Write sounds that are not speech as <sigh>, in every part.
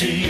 주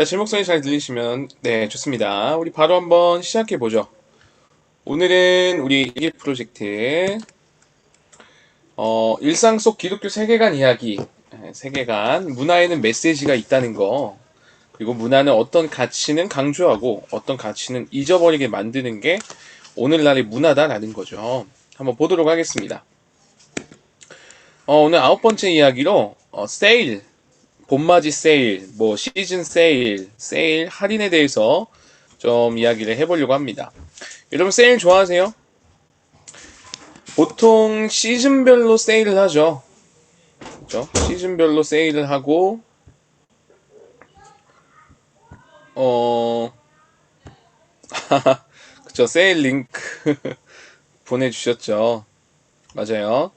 자, 제 목소리 잘 들리시면, 네, 좋습니다. 우리 바로 한번 시작해 보죠. 오늘은 우리 일기 프로젝트, 어, 일상 속 기독교 세계관 이야기, 네, 세계관, 문화에는 메시지가 있다는 거, 그리고 문화는 어떤 가치는 강조하고 어떤 가치는 잊어버리게 만드는 게 오늘날의 문화다라는 거죠. 한번 보도록 하겠습니다. 어, 오늘 아홉 번째 이야기로 어, 세일, 봄맞이 세일, 뭐 시즌 세일, 세일 할인에 대해서 좀 이야기를 해보려고 합니다. 여러분 세일 좋아하세요? 보통 시즌별로 세일을 하죠. 그죠? 시즌별로 세일을 하고 어 <laughs> 그쵸 세일 링크 <laughs> 보내주셨죠. 맞아요.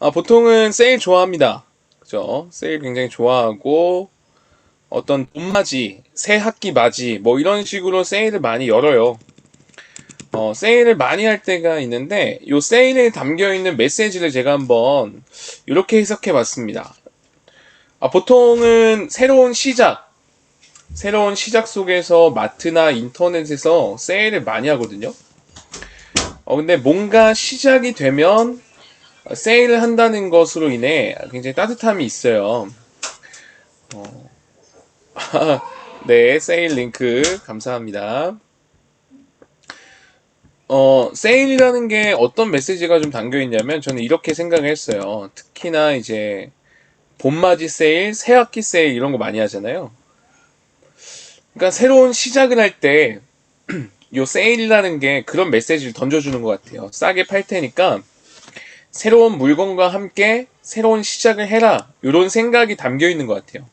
아, 보통은 세일 좋아합니다. 그죠? 세일 굉장히 좋아하고, 어떤 봄맞이, 새 학기 맞이, 뭐 이런 식으로 세일을 많이 열어요. 어, 세일을 많이 할 때가 있는데, 요 세일에 담겨 있는 메시지를 제가 한번 이렇게 해석해 봤습니다. 아, 보통은 새로운 시작, 새로운 시작 속에서 마트나 인터넷에서 세일을 많이 하거든요. 어, 근데 뭔가 시작이 되면 세일을 한다는 것으로 인해 굉장히 따뜻함이 있어요. 어. <laughs> 네, 세일 링크 감사합니다. 어, 세일이라는 게 어떤 메시지가 좀 담겨 있냐면 저는 이렇게 생각을 했어요. 특히나 이제 봄맞이 세일, 새학기 세일 이런 거 많이 하잖아요. 그러니까 새로운 시작을 할 때 <clears throat> 요 세일이라는 게 그런 메시지를 던져주는 것 같아요. 싸게 팔 테니까 새로운 물건과 함께 새로운 시작을 해라. 이런 생각이 담겨 있는 것 같아요.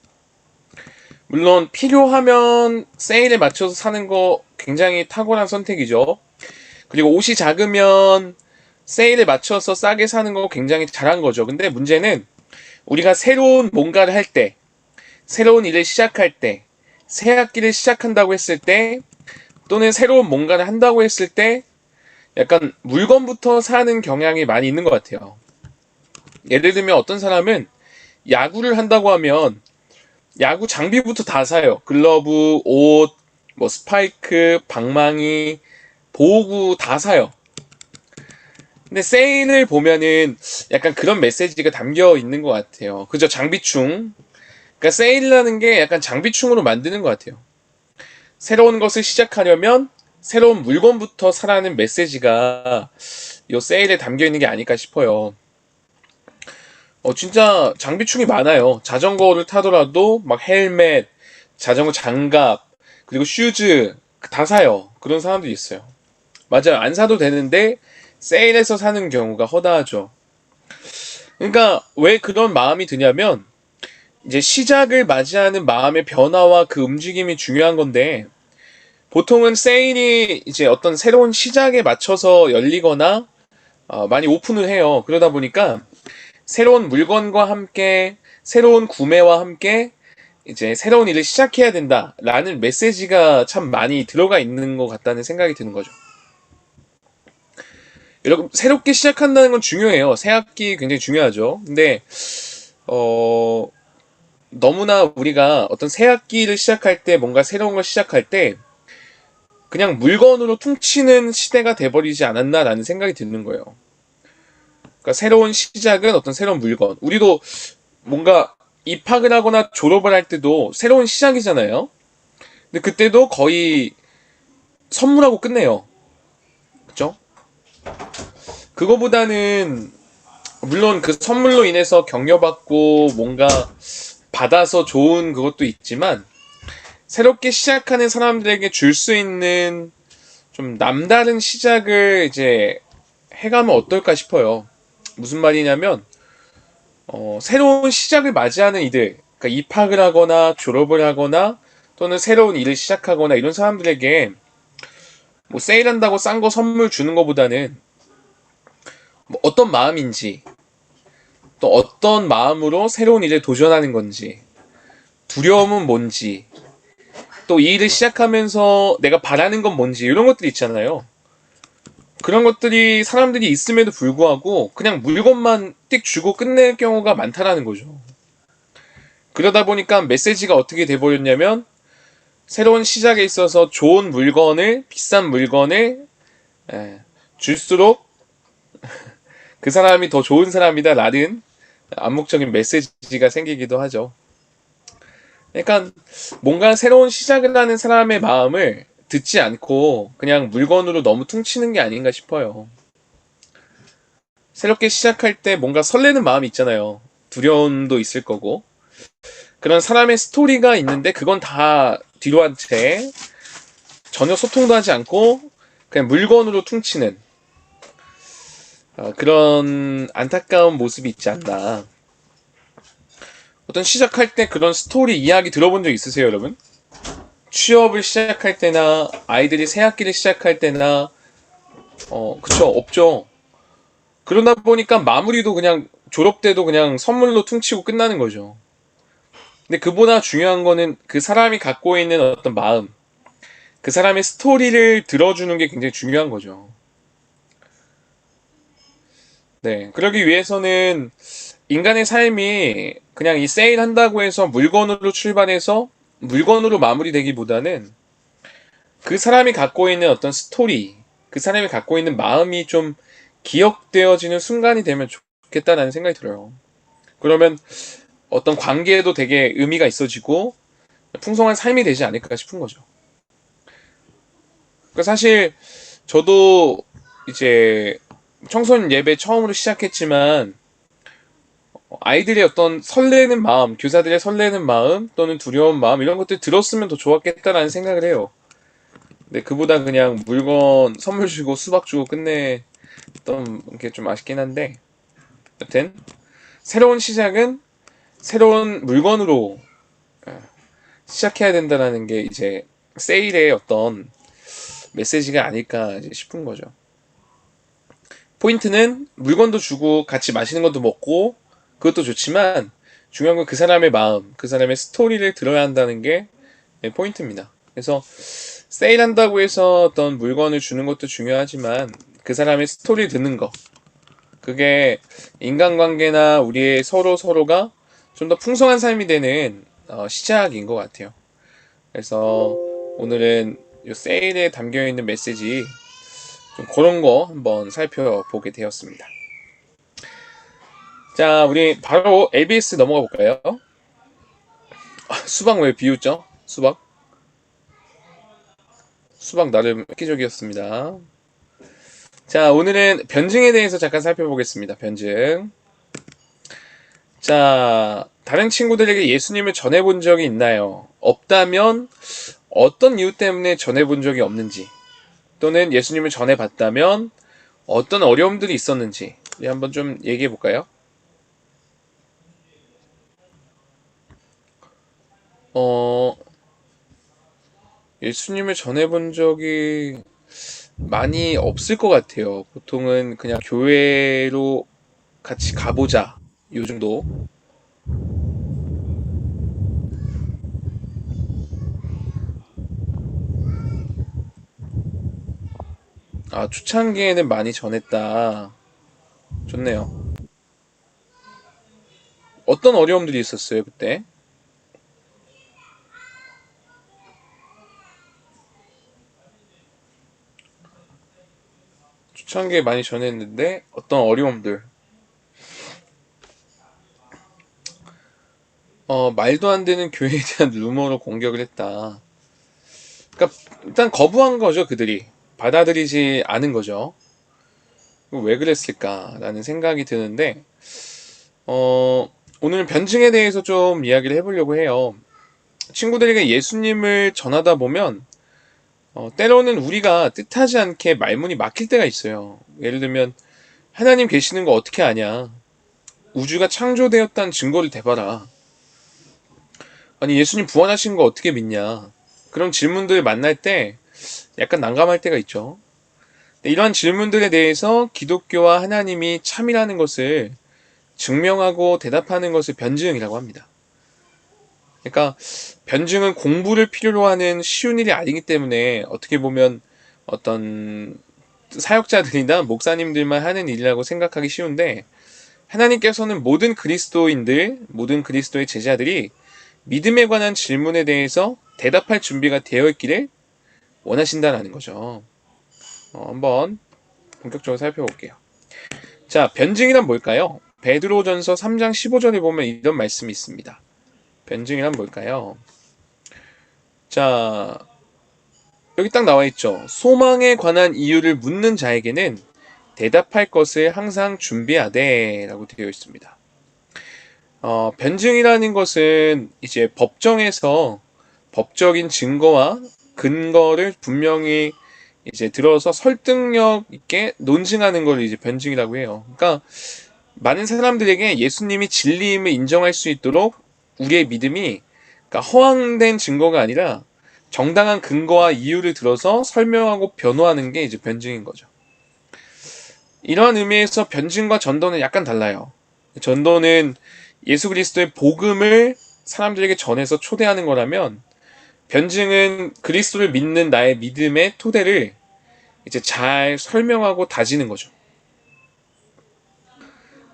물론 필요하면 세일에 맞춰서 사는 거 굉장히 탁월한 선택이죠. 그리고 옷이 작으면 세일에 맞춰서 싸게 사는 거 굉장히 잘한 거죠. 근데 문제는 우리가 새로운 뭔가를 할 때, 새로운 일을 시작할 때, 새 학기를 시작한다고 했을 때, 또는 새로운 뭔가를 한다고 했을 때 약간 물건부터 사는 경향이 많이 있는 것 같아요. 예를 들면 어떤 사람은 야구를 한다고 하면 야구 장비부터 다 사요. 글러브, 옷, 뭐 스파이크, 방망이, 보호구 다 사요. 근데 세일을 보면은 약간 그런 메시지가 담겨 있는 것 같아요. 그죠? 장비충. 그러니까 세일이라는 게 약간 장비충으로 만드는 것 같아요. 새로운 것을 시작하려면 새로운 물건부터 사라는 메시지가 이 세일에 담겨 있는 게 아닐까 싶어요. 어, 진짜 장비충이 많아요. 자전거를 타더라도 막 헬멧, 자전거 장갑, 그리고 슈즈 다 사요. 그런 사람도 있어요. 맞아요. 안 사도 되는데 세일해서 사는 경우가 허다하죠. 그러니까 왜 그런 마음이 드냐면 이제 시작을 맞이하는 마음의 변화와 그 움직임이 중요한 건데 보통은 세일이 이제 어떤 새로운 시작에 맞춰서 열리거나 어, 많이 오픈을 해요. 그러다 보니까 새로운 물건과 함께 새로운 구매와 함께 이제 새로운 일을 시작해야 된다라는 메시지가 참 많이 들어가 있는 것 같다는 생각이 드는 거죠. 여러분 새롭게 시작한다는 건 중요해요. 새 학기 굉장히 중요하죠. 근데 어 너무나 우리가 어떤 새 학기를 시작할 때 뭔가 새로운 걸 시작할 때 그냥 물건으로 퉁치는 시대가 돼버리지 않았나라는 생각이 드는 거예요. 그러니까 새로운 시작은 어떤 새로운 물건. 우리도 뭔가 입학을 하거나 졸업을 할 때도 새로운 시작이잖아요. 근데 그때도 거의 선물하고 끝내요. 그죠? 그거보다는 물론 그 선물로 인해서 격려받고 뭔가 받아서 좋은 그것도 있지만 새롭게 시작하는 사람들에게 줄 수 있는 좀 남다른 시작을 이제 해가면 어떨까 싶어요. 무슨 말이냐면 어, 새로운 시작을 맞이하는 이들, 그러니까 입학을 하거나 졸업을 하거나 또는 새로운 일을 시작하거나 이런 사람들에게 뭐 세일한다고 싼 거 선물 주는 것보다는 뭐 어떤 마음인지 또 어떤 마음으로 새로운 일에 도전하는 건지 두려움은 뭔지 또 이 일을 시작하면서 내가 바라는 건 뭔지 이런 것들이 있잖아요. 그런 것들이 사람들이 있음에도 불구하고 그냥 물건만 띡 주고 끝낼 경우가 많다라는 거죠. 그러다 보니까 메시지가 어떻게 돼버렸냐면 새로운 시작에 있어서 좋은 물건을 비싼 물건을 예, 줄수록 <laughs> 그 사람이 더 좋은 사람이다 라는 암묵적인 메시지가 생기기도 하죠. 그러니까 뭔가 새로운 시작을 하는 사람의 마음을 듣지 않고 그냥 물건으로 너무 퉁치는 게 아닌가 싶어요. 새롭게 시작할 때 뭔가 설레는 마음이 있잖아요. 두려움도 있을 거고. 그런 사람의 스토리가 있는데 그건 다 뒤로 한 채 전혀 소통도 하지 않고 그냥 물건으로 퉁치는 어, 그런 안타까운 모습이 있지 않나. 어떤 시작할 때 그런 스토리 이야기 들어본 적 있으세요, 여러분? 취업을 시작할 때나 아이들이 새 학기를 시작할 때나 어 그쵸 없죠. 그러다 보니까 마무리도 그냥 졸업 때도 그냥 선물로 퉁치고 끝나는 거죠. 근데 그보다 중요한 거는 그 사람이 갖고 있는 어떤 마음, 그 사람의 스토리를 들어주는 게 굉장히 중요한 거죠. 네, 그러기 위해서는 인간의 삶이 그냥 이 세일 한다고 해서 물건으로 출발해서 물건으로 마무리되기보다는 그 사람이 갖고 있는 어떤 스토리, 그 사람이 갖고 있는 마음이 좀 기억되어지는 순간이 되면 좋겠다라는 생각이 들어요. 그러면 어떤 관계에도 되게 의미가 있어지고 풍성한 삶이 되지 않을까 싶은 거죠. 그러니까 사실 저도 이제 청소년 예배 처음으로 시작했지만 아이들의 어떤 설레는 마음, 교사들의 설레는 마음 또는 두려운 마음 이런 것들 들었으면 더 좋았겠다라는 생각을 해요. 근데 그보다 그냥 물건 선물 주고 수박 주고 끝내던 게 좀 아쉽긴 한데 여튼 새로운 시작은 새로운 물건으로 예, 시작해야 된다라는 게 이제 세일의 어떤 메시지가 아닐까 싶은 거죠. 포인트는 물건도 주고 같이 맛있는 것도 먹고 그것도 좋지만 중요한 건 그 사람의 마음, 그 사람의 스토리를 들어야 한다는 게 네, 포인트입니다. 그래서 세일한다고 해서 어떤 물건을 주는 것도 중요하지만 그 사람의 스토리 듣는 거 그게 인간관계나 우리의 서로 서로가 좀 더 풍성한 삶이 되는 어, 시작인 것 같아요. 그래서 오늘은 이 세일에 담겨 있는 메시지 좀 그런 거 한번 살펴보게 되었습니다. 자, 우리 바로 ABS 넘어가 볼까요? 아, 수박 왜 비웃죠? 수박? 수박 나름 획기적이었습니다. 자, 오늘은 변증에 대해서 잠깐 살펴보겠습니다. 변증. 자, 다른 친구들에게 예수님을 전해본 적이 있나요? 없다면 어떤 이유 때문에 전해본 적이 없는지, 또는 예수님을 전해봤다면 어떤 어려움들이 있었는지, 우리 한번 좀 얘기해 볼까요? 어, 예수님을 전해본 적이 많이 없을 것 같아요. 보통은 그냥 교회로 같이 가보자. 요 정도. 아, 초창기에는 많이 전했다. 좋네요. 어떤 어려움들이 있었어요, 그때? 초창기에 많이 전했는데 어떤 어려움들 어 말도 안 되는 교회에 <laughs> 대한 루머로 공격을 했다. 그러니까 일단 거부한 거죠 그들이 받아들이지 않은 거죠. 왜 그랬을까라는 생각이 드는데 어 오늘 변증에 대해서 좀 이야기를 해보려고 해요. 친구들에게 예수님을 전하다 보면 어, 때로는 우리가 뜻하지 않게 말문이 막힐 때가 있어요. 예를 들면, 하나님 계시는 거 어떻게 아냐? 우주가 창조되었다는 증거를 대봐라. 아니, 예수님 부활하신 거 어떻게 믿냐? 그런 질문들 만날 때 약간 난감할 때가 있죠. 이러한 질문들에 대해서 기독교와 하나님이 참이라는 것을 증명하고 대답하는 것을 변증이라고 합니다. 그러니까 변증은 공부를 필요로 하는 쉬운 일이 아니기 때문에 어떻게 보면 어떤 사역자들이나 목사님들만 하는 일이라고 생각하기 쉬운데 하나님께서는 모든 그리스도인들, 모든 그리스도의 제자들이 믿음에 관한 질문에 대해서 대답할 준비가 되어 있기를 원하신다라는 거죠. 어, 한번 본격적으로 살펴볼게요. 자, 변증이란 뭘까요? 베드로전서 3장 15절에 보면 이런 말씀이 있습니다. 변증이란 뭘까요? 자, 여기 딱 나와 있죠. 소망에 관한 이유를 묻는 자에게는 대답할 것을 항상 준비하되 라고 되어 있습니다. 어, 변증이라는 것은 이제 법정에서 법적인 증거와 근거를 분명히 이제 들어서 설득력 있게 논증하는 걸 이제 변증이라고 해요. 그러니까 많은 사람들에게 예수님이 진리임을 인정할 수 있도록 우리의 믿음이 그러니까 허황된 증거가 아니라 정당한 근거와 이유를 들어서 설명하고 변호하는 게 이제 변증인 거죠. 이러한 의미에서 변증과 전도는 약간 달라요. 전도는 예수 그리스도의 복음을 사람들에게 전해서 초대하는 거라면 변증은 그리스도를 믿는 나의 믿음의 토대를 이제 잘 설명하고 다지는 거죠.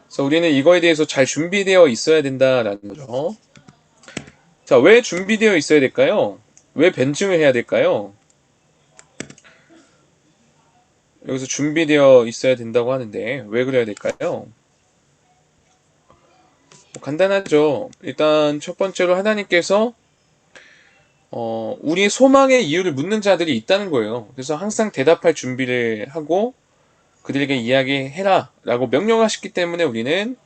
그래서 우리는 이거에 대해서 잘 준비되어 있어야 된다라는 거죠. 자, 왜 준비되어 있어야 될까요? 왜 변증을 해야 될까요? 여기서 준비되어 있어야 된다고 하는데 왜 그래야 될까요? 뭐 간단하죠. 일단 첫 번째로 하나님께서 어, 우리의 소망의 이유를 묻는 자들이 있다는 거예요. 그래서 항상 대답할 준비를 하고 그들에게 이야기해라 라고 명령하셨기 때문에 우리는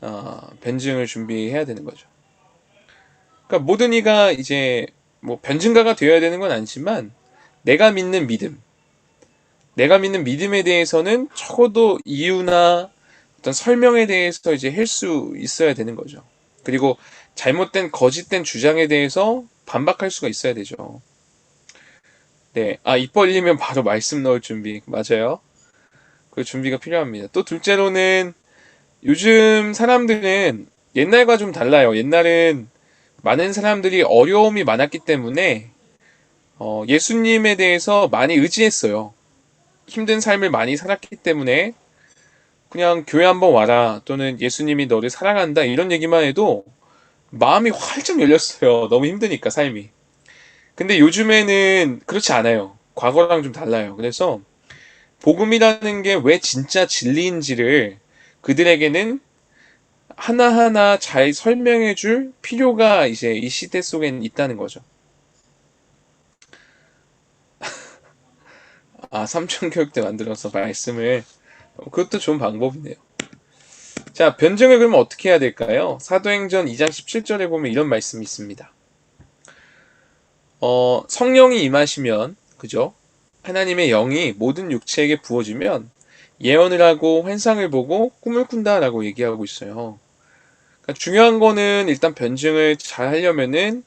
어, 변증을 준비해야 되는 거죠. 그러니까 모든 이가 이제 뭐 변증가가 되어야 되는 건 아니지만 내가 믿는 믿음, 내가 믿는 믿음에 대해서는 적어도 이유나 어떤 설명에 대해서 이제 할 수 있어야 되는 거죠. 그리고 잘못된 거짓된 주장에 대해서 반박할 수가 있어야 되죠. 네, 아, 입 벌리면 바로 말씀 넣을 준비. 맞아요. 그 준비가 필요합니다. 또 둘째로는 요즘 사람들은 옛날과 좀 달라요. 옛날은 많은 사람들이 어려움이 많았기 때문에 어, 예수님에 대해서 많이 의지했어요. 힘든 삶을 많이 살았기 때문에 그냥 교회 한번 와라 또는 예수님이 너를 사랑한다 이런 얘기만 해도 마음이 활짝 열렸어요. 너무 힘드니까 삶이. 근데 요즘에는 그렇지 않아요. 과거랑 좀 달라요. 그래서 복음이라는 게 왜 진짜 진리인지를 그들에게는 하나하나 잘 설명해 줄 필요가 이제 이 시대 속엔 있다는 거죠. <laughs> 아, 삼천교육대 만들어서 말씀을 어, 그것도 좋은 방법이네요. 자, 변증을 그러면 어떻게 해야 될까요? 사도행전 2장 17절에 보면 이런 말씀이 있습니다. 어, 성령이 임하시면, 그죠? 하나님의 영이 모든 육체에게 부어지면 예언을 하고 환상을 보고 꿈을 꾼다라고 얘기하고 있어요. 그러니까 중요한 거는 일단 변증을 잘 하려면은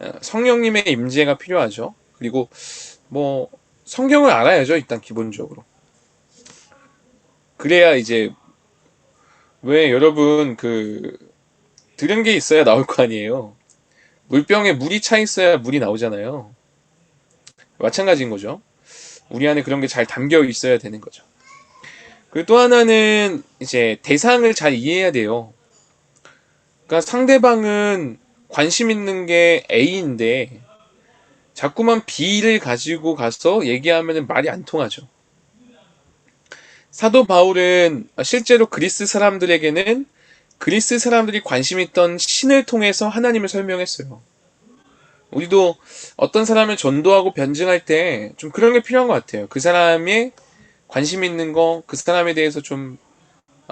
어, 성령님의 임재가 필요하죠. 그리고 뭐 성경을 알아야죠, 일단 기본적으로. 그래야 이제 왜 여러분 그 들은 게 있어야 나올 거 아니에요. 물병에 물이 차 있어야 물이 나오잖아요. 마찬가지인 거죠. 우리 안에 그런 게 잘 담겨 있어야 되는 거죠. 그리고 또 하나는 이제 대상을 잘 이해해야 돼요. 그러니까 상대방은 관심 있는 게 A인데 자꾸만 B를 가지고 가서 얘기하면 말이 안 통하죠. 사도 바울은 실제로 그리스 사람들에게는 그리스 사람들이 관심 있던 신을 통해서 하나님을 설명했어요. 우리도 어떤 사람을 전도하고 변증할 때 좀 그런 게 필요한 것 같아요. 그 사람의 관심 있는 거, 그 사람에 대해서 좀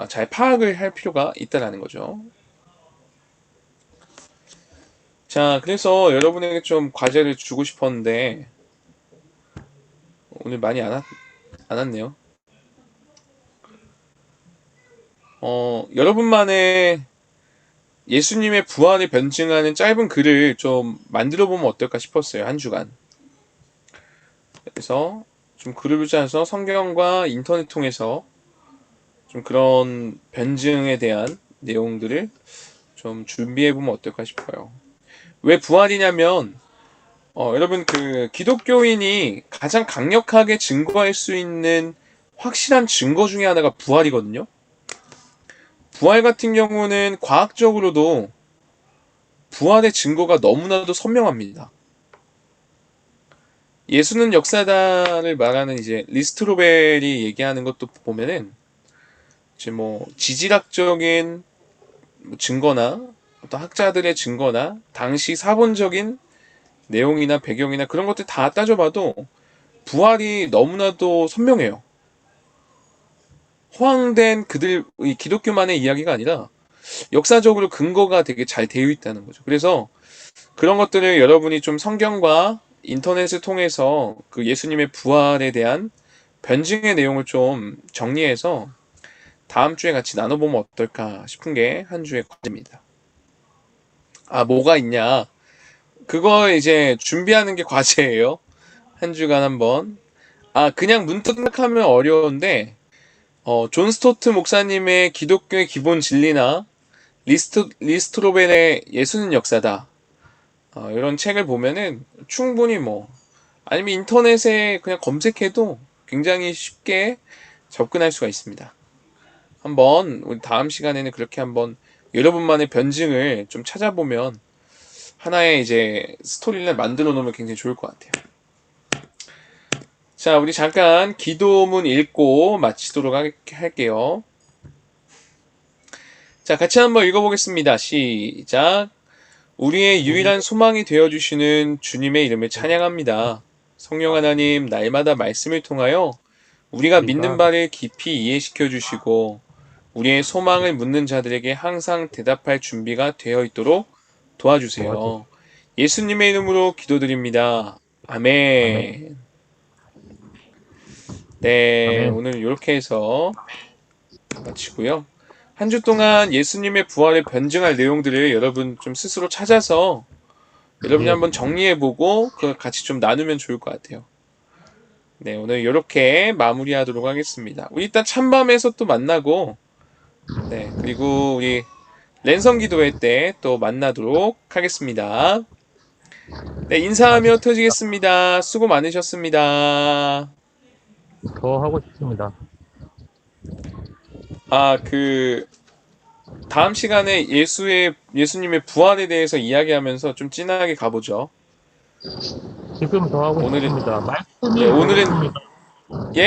잘 파악을 할 필요가 있다라는 거죠. 자, 그래서 여러분에게 좀 과제를 주고 싶었는데 오늘 많이 안, 왔, 안 왔네요. 어, 여러분만의 예수님의 부활을 변증하는 짧은 글을 좀 만들어 보면 어떨까 싶었어요. 한 주간. 그래서 좀 글을 짜서 성경과 인터넷 통해서 좀 그런 변증에 대한 내용들을 좀 준비해 보면 어떨까 싶어요. 왜 부활이냐면 어, 여러분 그 기독교인이 가장 강력하게 증거할 수 있는 확실한 증거 중에 하나가 부활이거든요. 부활 같은 경우는 과학적으로도 부활의 증거가 너무나도 선명합니다. 예수는 역사다를 말하는 이제 리스트로벨이 얘기하는 것도 보면은 이제 뭐 지질학적인 증거나 어떤 학자들의 증거나 당시 사본적인 내용이나 배경이나 그런 것들 다 따져봐도 부활이 너무나도 선명해요. 허황된 그들 이 기독교만의 이야기가 아니라 역사적으로 근거가 되게 잘 되어 있다는 거죠. 그래서 그런 것들을 여러분이 좀 성경과 인터넷을 통해서 그 예수님의 부활에 대한 변증의 내용을 좀 정리해서 다음 주에 같이 나눠보면 어떨까 싶은 게 한 주의 과제입니다. 아, 뭐가 있냐? 그거 이제 준비하는 게 <laughs> 과제예요. 한 주간 한번. 아, 그냥 문득 생각하면 어려운데, 어, 존 스토트 목사님의 기독교의 기본 진리나 리스트, 리스트로벤의 예수는 역사다. 어, 이런 책을 보면은 충분히 뭐, 아니면 인터넷에 그냥 검색해도 굉장히 쉽게 접근할 수가 있습니다. 한번, 우리 다음 시간에는 그렇게 한번 여러분만의 변증을 좀 찾아보면 하나의 이제 스토리를 만들어 놓으면 굉장히 좋을 것 같아요. 자, 우리 잠깐 기도문 읽고 마치도록 하- 할게요. 자, 같이 한번 읽어보겠습니다. 시작. 우리의 유일한 소망이 되어주시는 주님의 이름을 찬양합니다. 성령 하나님, 날마다 말씀을 통하여 우리가 믿는 바를 깊이 이해시켜 주시고, 우리의 소망을 묻는 자들에게 항상 대답할 준비가 되어 있도록 도와주세요. 예수님의 이름으로 기도드립니다. 아멘. 네. 오늘 이렇게 해서 마치고요. 한 주 동안 예수님의 부활을 변증할 내용들을 여러분 좀 스스로 찾아서 여러분이 네. 한번 정리해보고 그걸 같이 좀 나누면 좋을 것 같아요. 네, 오늘 이렇게 마무리하도록 하겠습니다. 우리 일단 찬밤에서 또 만나고, 네, 그리고 우리 랜선 기도회 때 또 만나도록 하겠습니다. 네, 인사하며 터지겠습니다. 수고 많으셨습니다. 더 하고 싶습니다. 아, 그 다음 시간에 예수의 예수님의 부활에 대해서 이야기하면서 좀 진하게 가보죠. 지금 더 하고 오늘은- 싶습니다. 말씀이 네, 오늘은- 그렇습니다.